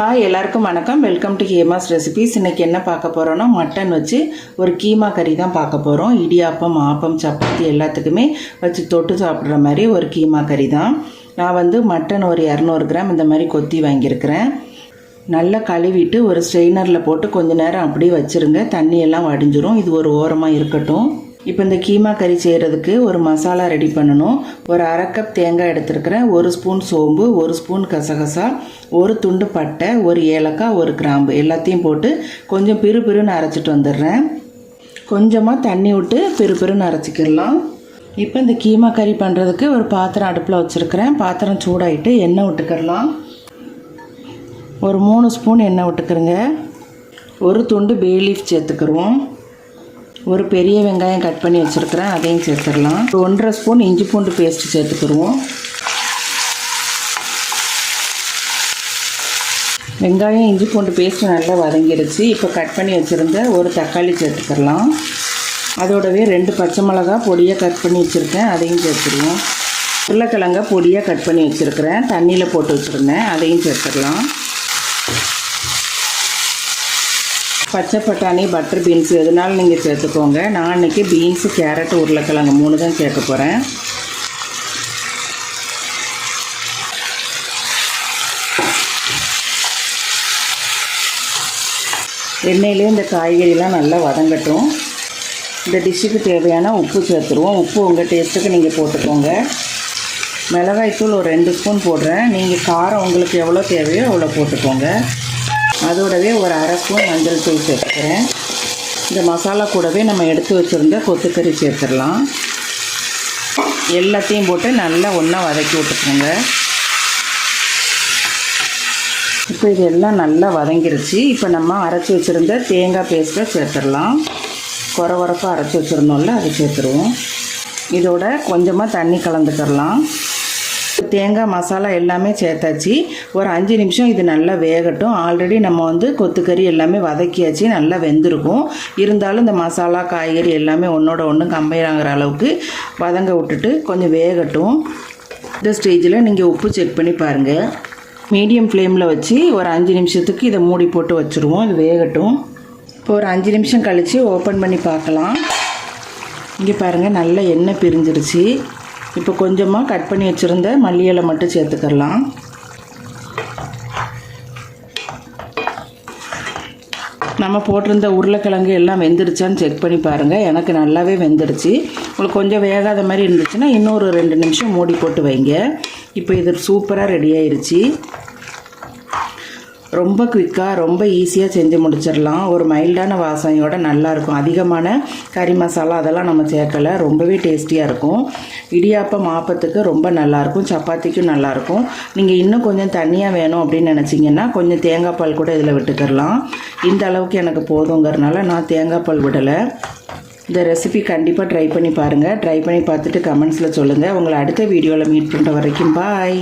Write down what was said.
Hi எல்லாருக்கும் வணக்கம். Welcome to Hema's recipes இன்னைக்கு என்ன பார்க்க போகிறோன்னா மட்டன் வச்சு ஒரு கீமா கறி தான் பார்க்க போகிறோம் இடியாப்பம் ஆப்பம் சப்பாத்தி எல்லாத்துக்குமே வச்சு தொட்டு சாப்பிட்ற மாதிரி ஒரு கீமா கறி தான். நான் வந்து மட்டன் ஒரு இரநூறு கிராம் இந்த மாதிரி கொத்தி வாங்கியிருக்கிறேன். நல்லா கழுவிட்டு ஒரு ஸ்ட்ரெயினரில் போட்டு கொஞ்சம் நேரம் அப்படியே வச்சுருங்க. தண்ணியெல்லாம் வடிஞ்சிரும். இது ஒரு ஓரமாக இருக்கட்டும். இப்போ இந்த கீமா கறி செய்கிறதுக்கு ஒரு மசாலா ரெடி பண்ணணும். ஒரு அரை கப் தேங்காய் எடுத்துருக்கிறேன். ஒரு ஸ்பூன் சோம்பு ஒரு ஸ்பூன் கசகசா ஒரு துண்டு பட்டை ஒரு ஏலக்காய் ஒரு கிராம்பு. எல்லாத்தையும் போட்டு கொஞ்சம் பிறு பிறுன்னு அரைச்சிட்டு வந்துடுறேன். கொஞ்சமாக தண்ணி விட்டு பிறு பிறுன்னு அரைச்சிக்கிடலாம். இப்போ இந்த கீமா கறி பண்ணுறதுக்கு ஒரு பாத்திரம் அடுப்பில் வச்சுருக்கிறேன். பாத்திரம் சூடாகிட்டு எண்ணெய் விட்டுக்கிடலாம். ஒரு மூணு ஸ்பூன் எண்ணெய் விட்டுக்கிறேங்க ஒரு துண்டு பே லீஃப் சேர்த்துக்கிருவோம். ஒரு பெரிய வெங்காயம் கட் பண்ணி வச்சுருக்கிறேன் அதையும் சேர்த்துடலாம். ஒரு ஒன்றரை ஸ்பூன் இஞ்சி பூண்டு பேஸ்ட் சேர்த்துக்கிருவோம் வெங்காயம் இஞ்சி பூண்டு பேஸ்ட் நல்லா வதங்கிடுச்சு. இப்போ கட் பண்ணி வச்சுருந்த ஒரு தக்காளி சேர்த்துக்கிடலாம். அதோடவே ரெண்டு பச்சை மிளகா பொடியாக கட் பண்ணி வச்சுருக்கேன் அதையும் சேர்த்துருவோம் உருளைக்கிழங்க பொடியாக கட் பண்ணி வச்சுருக்கிறேன். தண்ணியில் போட்டு வச்சுருந்தேன் அதையும் சேர்த்துடலாம். பச்சை பட்டாணி பட்டர் பீன்ஸ் எதுனாலும் நீங்கள் சேர்த்துக்கோங்க. நான் இன்றைக்கி பீன்ஸு கேரட் உருளைக்கிழங்கு மூணு தான் சேர்க்க போகிறேன் எண்ணெயிலே இந்த காய்கறிலாம் நல்லா வதங்கட்டும். இந்த டிஷ்ஷுக்கு தேவையான உப்பு சேர்த்துருவோம். உப்பு உங்கள் டேஸ்ட்டுக்கு நீங்கள் போட்டுக்கோங்க. மிளகாய்த்தூள் ஒரு ரெண்டு ஸ்பூன் போடுறேன். நீங்கள் காரம் உங்களுக்கு எவ்வளோ தேவையோ அவ்வளோ போட்டுக்கோங்க. அதோடவே ஒரு அரை ஸ்பூன் மஞ்சள் தூள் சேர்த்துக்கிறேன். இந்த மசாலா கூடவே நம்ம எடுத்து வச்சுருந்த கொத்துக்கறி சேர்த்துடலாம். எல்லாத்தையும் போட்டு நல்லா ஒன்றா வதக்கி விட்டுக்கோங்க. இப்போ இது எல்லாம் நல்லா வதங்கிருச்சு. இப்போ நம்ம அரைச்சி வச்சுருந்த தேங்காய் பேஸ்ட்டை சேர்த்துடலாம். குறை குறப்பாக அரைச்சி வச்சுருந்தோம்ல அதை சேர்த்துருவோம். இதோட கொஞ்சமாக தண்ணி கலந்துக்கிறலாம். தேங்காய் மசாலா எல்லாமே சேர்த்தாச்சு. ஒரு அஞ்சு நிமிஷம் இது நல்லா வேகட்டும். ஆல்ரெடி நம்ம வந்து கொத்துக்கறி எல்லாமே வதக்கியாச்சு. நல்லா வெந்திருக்கும். இருந்தாலும் இந்த மசாலா காய்கறி எல்லாமே ஒன்றோட ஒன்று கம்பைன் ஆகிற அளவுக்கு வதங்க விட்டுட்டு கொஞ்சம் வேகட்டும். இந்த ஸ்டேஜில் நீங்கள் உப்பு செக் பண்ணி பாருங்கள் மீடியம் ஃப்ளேமில் வச்சு ஒரு அஞ்சு நிமிஷத்துக்கு இதை மூடி போட்டு வச்சுருவோம். இது வேகட்டும். இப்போ ஒரு அஞ்சு நிமிஷம் கழித்து ஓப்பன் பண்ணி பார்க்கலாம். இங்கே பாருங்கள் நல்ல எண்ணெய் பிரிஞ்சிருச்சு. இப்போ கொஞ்சமாக கட் பண்ணி வச்சுருந்த மல்லியலை மட்டும் சேர்த்துக்கலாம் நம்ம போட்டிருந்த உருளைக்கிழங்கு எல்லாம் வெந்துருச்சான்னு செக் பண்ணி பாருங்கள் எனக்கு நல்லாவே வெந்துருச்சு. உங்களுக்கு கொஞ்சம் வேகாத மாதிரி இருந்துச்சுன்னா இன்னொரு ரெண்டு நிமிஷம் மூடி போட்டு வைங்க. இப்போ இது சூப்பராக ரெடி ஆயிடுச்சு ரொம்ப குயிக்காக ரொம்ப ஈஸியாக செஞ்சு முடிச்சிடலாம். ஒரு மைல்டான வாசனையோட நல்லாயிருக்கும். அதிகமான கறி மசாலா அதெல்லாம் நம்ம சேர்க்கலை. ரொம்பவே டேஸ்டியாக இருக்கும். இடியாப்பம் ஆப்பத்துக்கு ரொம்ப நல்லாயிருக்கும். சப்பாத்திக்கும் நல்லாயிருக்கும். நீங்கள் இன்னும் கொஞ்சம் தண்ணியாக வேணும் அப்படின்னு நினச்சிங்கன்னா கொஞ்சம் தேங்காய் பால் கூட இதில் விட்டுக்கிறலாம் இந்த அளவுக்கு எனக்கு போதுங்கிறனால நான் தேங்காய் பால் விடலை. இந்த ரெசிபி கண்டிப்பாக ட்ரை பண்ணி பாருங்கள் ட்ரை பண்ணி பார்த்துட்டு கமெண்ட்ஸில் சொல்லுங்கள் உங்களை அடுத்த வீடியோவில் மீட் பண்ணுற வரைக்கும் பாய்